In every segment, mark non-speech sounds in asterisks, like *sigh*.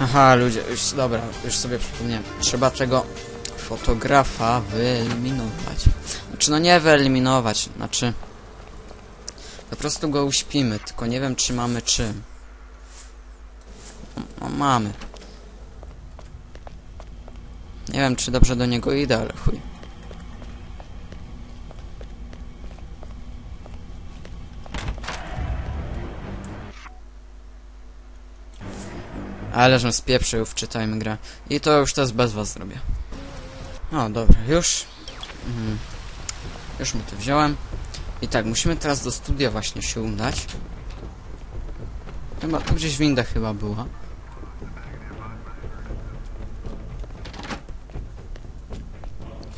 Aha, ludzie, już dobra, już sobie przypomniałem. Trzeba tego fotografa wyeliminować. Znaczy, no nie wyeliminować, znaczy... Po prostu go uśpimy, tylko nie wiem, czy mamy czym. No, mamy. Nie wiem, czy dobrze do niego idę, ale chuj. Ale żem spieprzył, wczytajmy grę. I to już teraz bez was zrobię. O, dobra, już. Mhm. Już mu to wziąłem. I tak, musimy teraz do studia właśnie się udać. Chyba, tu gdzieś winda chyba była.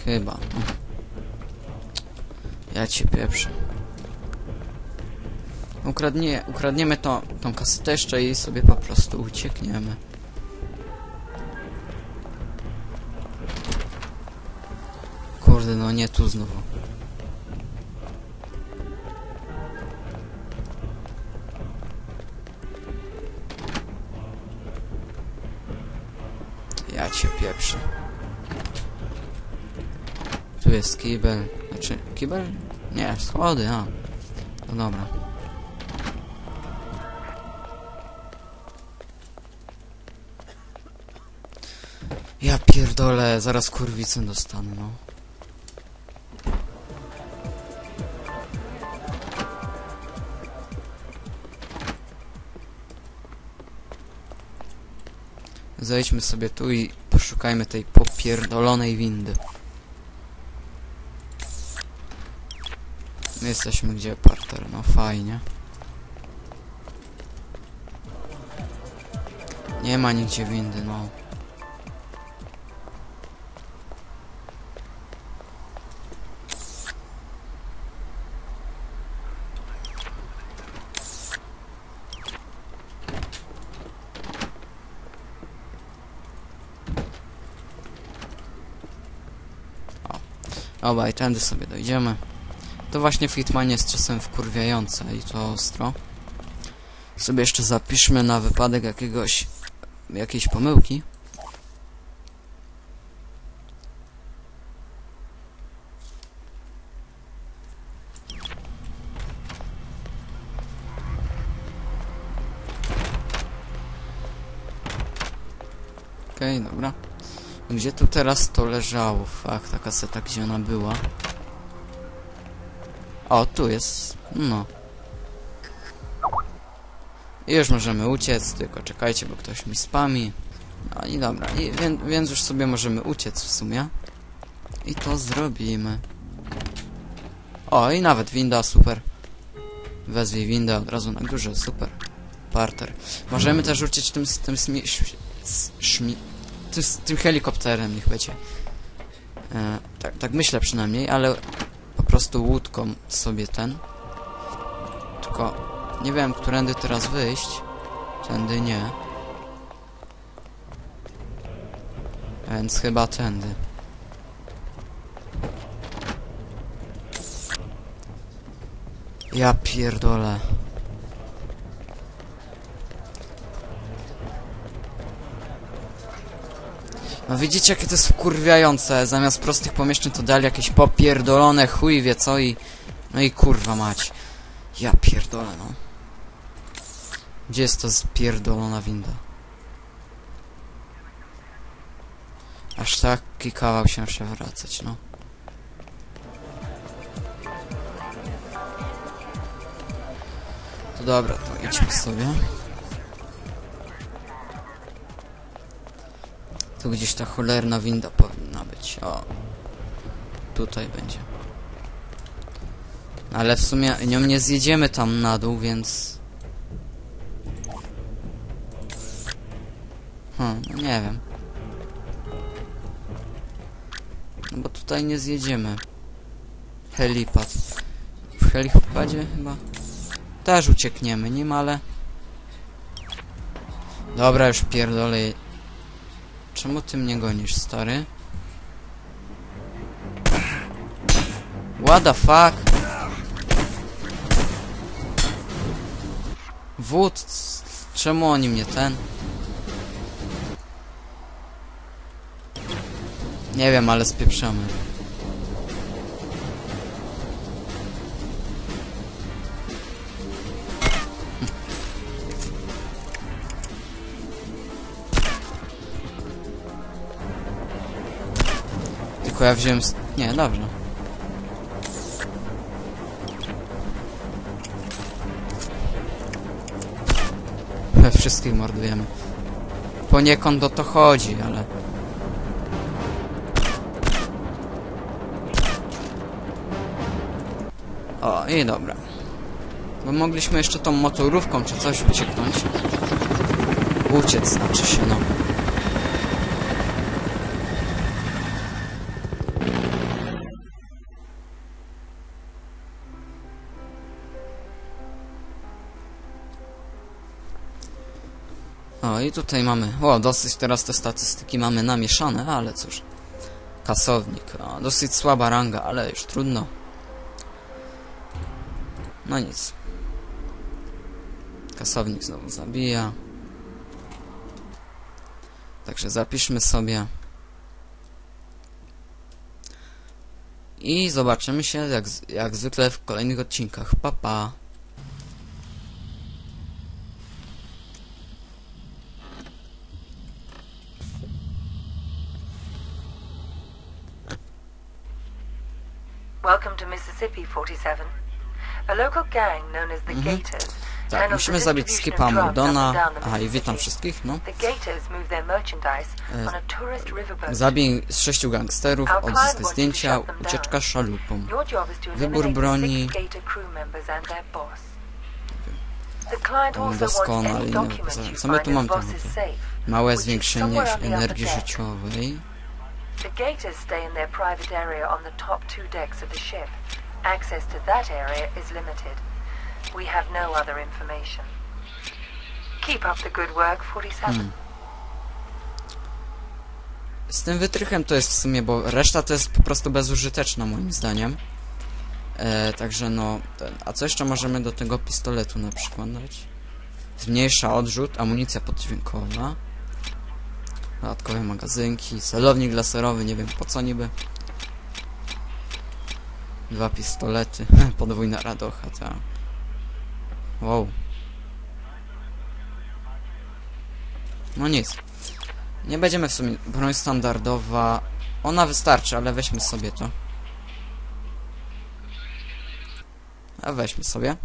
Chyba. Mm. Ja cię pieprzę. Ukradnie, ukradniemy to, tą kasetę jeszcze i sobie po prostu uciekniemy. Kurde, no nie tu znowu. Ja cię pieprzę. Tu jest kibel. Znaczy, kibel? Nie, schody, a. No dobra. Pierdolę, zaraz kurwicę dostanę, no. Zejdźmy sobie tu i poszukajmy tej popierdolonej windy. My jesteśmy gdzie, parter? No fajnie. Nie ma nigdzie windy, no. Dobra, i tędy sobie dojdziemy. To właśnie w Hitmanie jest czasem wkurwiające i to ostro. Sobie jeszcze zapiszmy na wypadek jakiegoś... jakiejś pomyłki. Okej, dobra. Gdzie tu teraz to leżało? Fakt, ta kaseta, gdzie ona była? O, tu jest. No. I już możemy uciec, tylko czekajcie, bo ktoś mi spami. No i dobra, i, więc, więc już sobie możemy uciec w sumie. I to zrobimy. O, i nawet winda, super. Wezwij windę od razu na górze, super. Parter. Możemy też uciec tym, tym smi... ś- szmi... Tym, tym helikopterem, niech będzie. E, tak, tak myślę przynajmniej, ale po prostu łódką sobie ten. Tylko nie wiem, którędy teraz wyjść. Tędy nie. Więc chyba tędy. Ja pierdolę. No widzicie jakie to jest wkurwiające, zamiast prostych pomieszczeń to dali jakieś popierdolone chuj wie co i... No i kurwa mać. Ja pierdolę no. Gdzie jest to spierdolona winda? Aż taki kawał się przewracać, no. To dobra, to idźmy sobie. Tu gdzieś ta cholerna winda powinna być. O. Tutaj będzie. Ale w sumie nią nie zjedziemy tam na dół, więc... Hmm, no nie wiem. No bo tutaj nie zjedziemy. Helipad. W helipadzie chyba... Też uciekniemy nim, ale... Dobra, już pierdolę. Czemu ty mnie gonisz, stary? What the fuck? Wód, czemu oni mnie ten? Nie wiem, ale spieprzamy. Ja wziąłem... Nie, dobrze. We wszystkich mordujemy. Poniekąd o to chodzi, ale... O, i dobra. Bo mogliśmy jeszcze tą motorówką czy coś ucieknąć. Uciec znaczy się, no. O, i tutaj mamy... O, dosyć teraz te statystyki mamy namieszane, ale cóż. Kasownik. O, dosyć słaba ranga, ale już trudno. No nic. Kasownik znowu zabija. Także zapiszmy sobie. I zobaczymy się jak, jak zwykle w kolejnych odcinkach. Pa pa. Welcome to Mississippi 47. A local gang known as the Gators Tak, musimy zabić Skipa Mordona. Aha, i witam wszystkich, no. E. Zabij z sześciu gangsterów, odzyskaj zdjęcia, ucieczka szalupą. Wybór broni. doskonale, you Co my tu mamy? Małe zwiększenie energii życiowej. The Gators stay in their private area on the top two decks of the ship. Access to that area is limited. We have no other information. Keep up the good work, 47. Hmm. Z tym wytrychem to jest w sumie, bo reszta to jest po prostu bezużyteczna moim zdaniem. E, także no, a co jeszcze możemy do tego pistoletu na przykład dać? Zmniejsza odrzut, amunicja poddźwiękowa. Dodatkowe magazynki, celownik laserowy, nie wiem po co niby. Dwa pistolety, *laughs* podwójna radocha, ta. Wow. No nic. Nie będziemy w sumie... Broń standardowa... Ona wystarczy, ale weźmy sobie to. A weźmy sobie.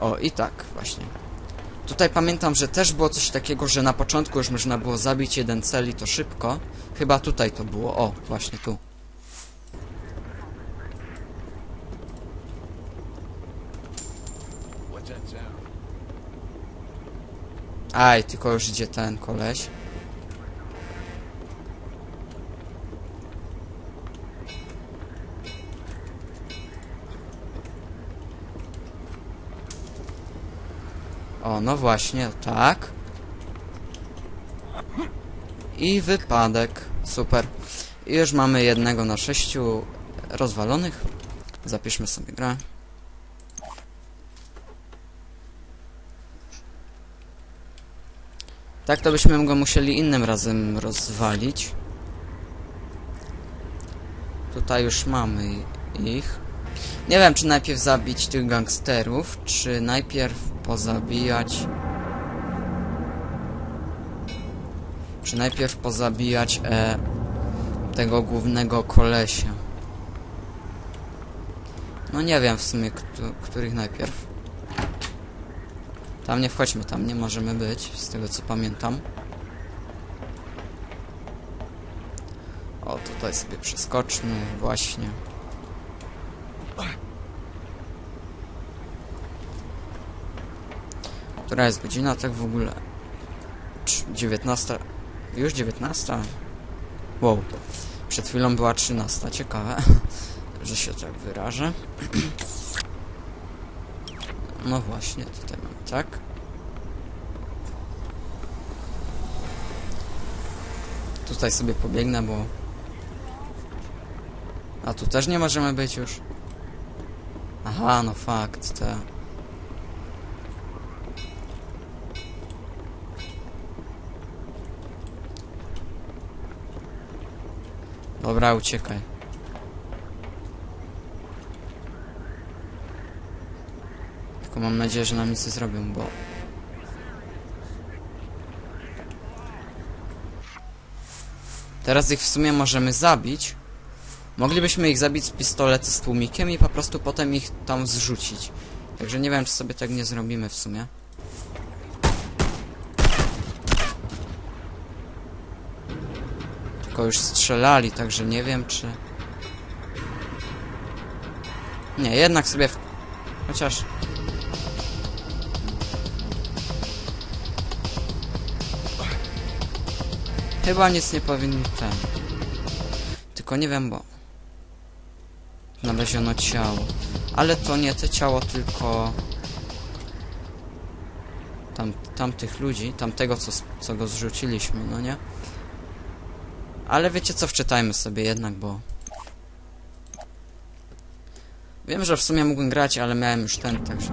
O, i tak, właśnie. Tutaj pamiętam, że też było coś takiego, że na początku już można było zabić jeden cel i to szybko. Chyba tutaj to było. O, właśnie tu. Aj, tylko już idzie ten koleś. No właśnie, tak. I wypadek. Super. I już mamy jednego na sześciu rozwalonych. Zapiszmy sobie grę. Tak to byśmy go musieli innym razem rozwalić. Tutaj już mamy ich. Nie wiem, czy najpierw zabić tych gangsterów, czy najpierw pozabijać... Czy najpierw pozabijać e, tego głównego kolesia. No nie wiem w sumie, któ których najpierw. Tam nie wchodźmy, tam nie możemy być, z tego co pamiętam. O, tutaj sobie przeskoczmy, właśnie. Która jest godzina, tak w ogóle? Trz- 19. Już 19? Wow. Przed chwilą była 13. Ciekawe, *laughs* że się tak wyrażę. *clears throat* No właśnie, tutaj mamy tak. Tutaj sobie pobiegnę, bo... A tu też nie możemy być już. Aha, no fakt, te... Dobra, uciekaj. Tylko mam nadzieję, że nam nic nie zrobią, bo... Teraz ich w sumie możemy zabić. Moglibyśmy ich zabić z pistoletu z tłumikiem i po prostu potem ich tam zrzucić. Także nie wiem, czy sobie tak nie zrobimy w sumie. Tylko już strzelali, także nie wiem, czy... Nie, jednak sobie... W... Chociaż... Chyba nic nie powinni ten. Tylko nie wiem, bo... Znaleziono ciało. Ale to nie te ciało, tylko... Tam, tamtych ludzi, tamtego, co, co go zrzuciliśmy, no nie? Ale wiecie co, wczytajmy sobie jednak, bo... Wiem, że w sumie mógłbym grać, ale miałem już ten, także...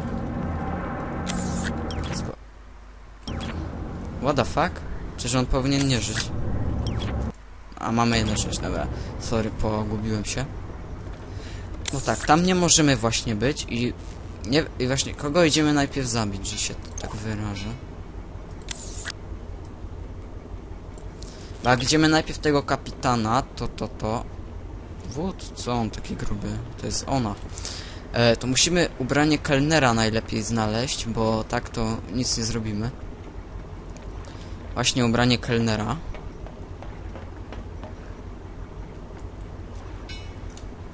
What the fuck? Czyż on powinien nie żyć? A mamy jedno rzecz, dobra. Sorry, pogubiłem się. No tak, tam nie możemy właśnie być i... Nie, I właśnie, kogo idziemy najpierw zabić, że się tak wyrażę? Jak idziemy najpierw tego kapitana, to, to, to... Wód? Co on taki gruby? To jest ona. E, to musimy ubranie kelnera najlepiej znaleźć, bo tak to nic nie zrobimy. Właśnie ubranie kelnera.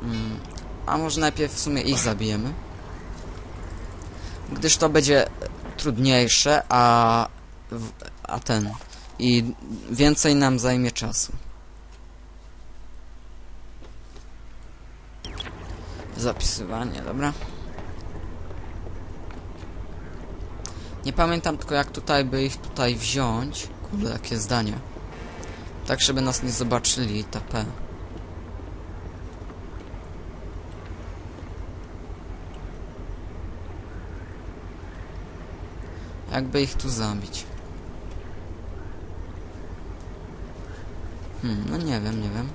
Mm, a może najpierw w sumie ich zabijemy? Gdyż to będzie trudniejsze, a... a ten... I więcej nam zajmie czasu. Zapisywanie, dobra. Nie pamiętam tylko jak tutaj by ich tutaj wziąć. Kurde, jakie zdanie. Tak, żeby nas nie zobaczyli, TP. Jakby ich tu zabić? Hmm, no nie wiem, nie wiem.